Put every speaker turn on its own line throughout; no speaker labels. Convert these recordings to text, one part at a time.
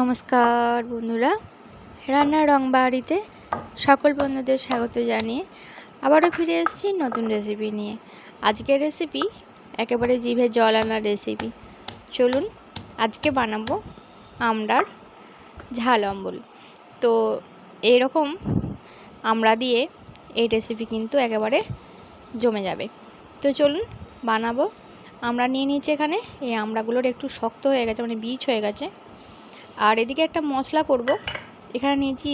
নমস্কার বন্ধুরা। রান্নার রং বাড়িতে সকল বন্ধুদের স্বাগত জানিয়ে আবারও ফিরে এসেছি নতুন রেসিপি নিয়ে। আজকের রেসিপি একেবারে জিভে জল আনার রেসিপি চলুন আজকে বানাবো আমড়ার ঝাল অম্বল। তো এইরকম আমড়া দিয়ে এই রেসিপি কিন্তু একেবারে জমে যাবে। তো চলুন বানাবো। আমরা নিয়ে নিয়েছি এখানে। এই আমড়াগুলোর একটু শক্ত হয়ে গেছে মানে বীজ হয়ে গেছে। আর এদিকে একটা মশলা করব। এখানে নিয়েছি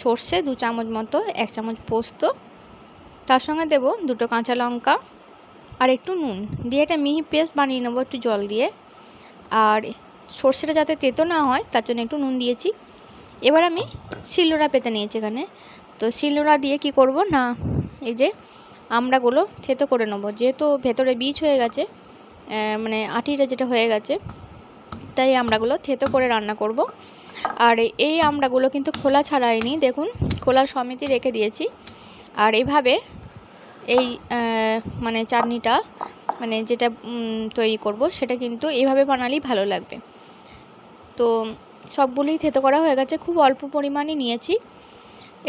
সর্ষে, দু চামচ মতো, এক চামচ পোস্ত। তার সঙ্গে দেব দুটো কাঁচা লঙ্কা আর একটু নুন। দিয়ে একটা মিহি পেস্ট বানিয়ে নেব একটু জল দিয়ে। আর সর্ষেটা যাতে তেতো না হয়, তার জন্য একটু নুন দিয়েছি। এবার আমি শিলনোড়া পেতে নিয়েছি এখানে। তো শিলনোড়া দিয়ে কি করব না, এই যে আমড়াগুলো থেতো করে নেব। যেহেতু ভেতরে বীজ হয়ে গেছে মানে আটিটা যেটা হয়ে গেছে তাই আমড়াগুলো থেতো করে রান্না করব। আর এই আমড়াগুলো কিন্তু খোলা ছাড়াইনি, দেখুন, খোলা সমিতি রেখে দিয়েছি। আর এভাবে এই মানে চাটনিটা মানে যেটা তৈরি করব, সেটা কিন্তু এভাবে বানালেই ভালো লাগবে। তো সবগুলোই থেতো করা হয়ে গেছে, খুব অল্প পরিমাণে নিয়েছি।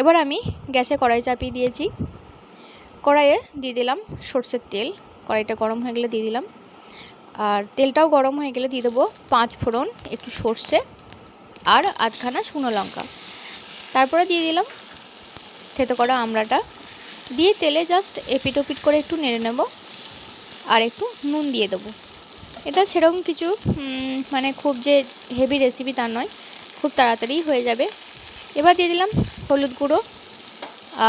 এবার আমি গ্যাসে কড়াই চাপিয়ে দিয়েছি। কড়াইয়ে দিয়ে দিলাম সর্ষের তেল, কড়াইটা গরম হয়ে গেলে দিয়ে দিলাম। আর তেলটাও গরম হয়ে গেলে দিয়ে দেবো পাঁচ ফোড়ন, একটু সর্ষে আর আধখানা শুকনো লঙ্কা। তারপরে দিয়ে দিলাম থেতো করা আমড়াটা। দিয়ে তেলে জাস্ট এপিট ওপিট করে একটু নেড়ে নেব আর একটু নুন দিয়ে দেবো। এটা সেরকম কিছু মানে খুব যে হেভি রেসিপি তা নয়, খুব তাড়াতাড়ি হয়ে যাবে। এবার দিয়ে দিলাম হলুদ গুঁড়ো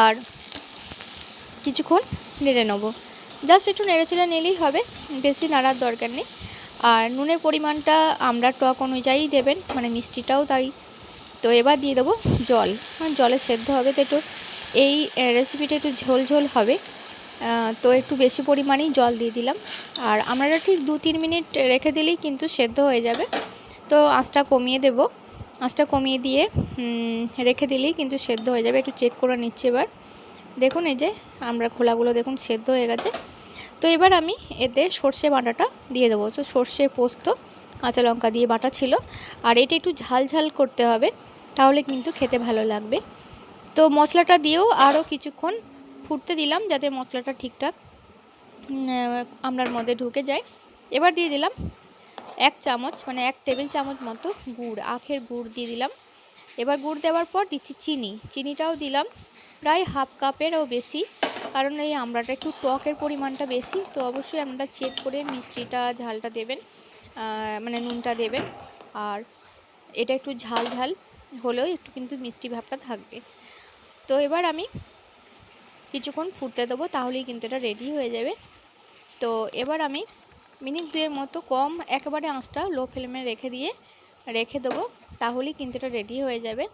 আর কিছুক্ষণ নেড়ে নেব। জাস্ট একটু নেড়েচেড়ে নিলেই হবে, বেশি নাড়ার দরকার নেই। আর নুনের পরিমাণটা আমরা টক অনুযায়ী দেবেন মানে মিষ্টিটাও তাই। তো এবার দিয়ে দেবো জল। জলে সেদ্ধ হবে তো একটু। এই রেসিপিটা একটু ঝোল ঝোল হবে। তো একটু বেশি পরিমাণেই জল দিয়ে দিলাম। আর আমরা ঠিক দু তিন মিনিট রেখে দিলেই কিন্তু সেদ্ধ হয়ে যাবে। তো আঁচটা কমিয়ে দেব। আঁচটা কমিয়ে দিয়ে রেখে দিলেই কিন্তু সেদ্ধ হয়ে যাবে। একটু চেক করে নিচ্ছি এবার। দেখুন এই যে, আমরা খোলাগুলো দেখুন সেদ্ধ হয়ে গেছে। তো এবার আমি এতে সর্ষে বাটাটা দিয়ে দেবো। তো সর্ষে পোস্ত, কাঁচা লঙ্কা দিয়ে বাটা ছিল। আর এটা একটু ঝাল ঝাল করতে হবে, তাহলে কিন্তু খেতে ভালো লাগবে। তো মশলাটা দিয়েও আরও কিছুক্ষণ ফুটতে দিলাম, যাতে মশলাটা ঠিকঠাক আমরার মধ্যে ঢুকে যায়। এবার দিয়ে দিলাম এক চামচ মানে এক টেবিল চামচ মতো গুড়, আখের গুড় দিয়ে দিলাম। এবার গুড় দেওয়ার পর দিচ্ছি চিনি। চিনিটাও দিলাম, প্রায় হাফ কাপেরও বেশি। কারণ এই আমড়াটা একটু টকের পরিমাণটা বেশি, তো অবশ্যই আপনারা চেক করে মিষ্টিটা, ঝালটা দেবেন মানে নুনটা দেবেন। আর এটা একটু ঝাল ঝাল হলেও একটু কিন্তু মিষ্টি ভাবটা থাকবে। তো এবার আমি কিছুক্ষণ ফুটতে দেবো, তাহলেই কিন্তু এটা রেডি হয়ে যাবে। তো এবার আমি মিনিট দুয়ের মতো কম একেবারে আঁচটা লো ফ্লেমে রেখে দিয়ে রেখে দেবো, তাহলেই কিন্তু এটা রেডি হয়ে যাবে।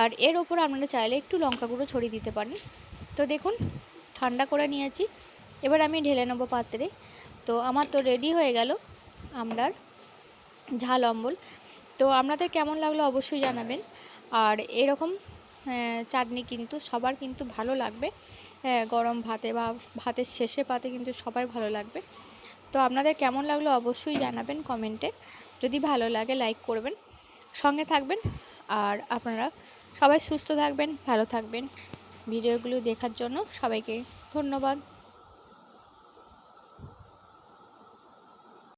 আর এর ওপর আপনারা চাইলে একটু লঙ্কা গুঁড়ো ছড়িয়ে দিতে পারেন। তো দেখুন ঠান্ডা করে নিয়েছি। এবার আমি ঢেলে নেব পাত্রে। তো আমার তো রেডি হয়ে গেল আমরার ঝাল, অম্বল। তো আপনাদের কেমন লাগল অবশ্যই জানাবেন। আর এরকম চাটনি কিন্তু সবার কিন্তু ভালো লাগবে। গরম ভাতে বা ভাতের শেষে পাতে কিন্তু সবাই ভালো লাগবে। তো আপনাদের কেমন লাগল অবশ্যই জানাবেন কমেন্টে। যদি ভালো লাগে লাইক করবেন, সঙ্গে থাকবেন। আর আপনারা সবাই সুস্থ থাকবেন, ভালো থাকবেন। ভিডিওগুলো দেখার জন্য সবাইকে ধন্যবাদ।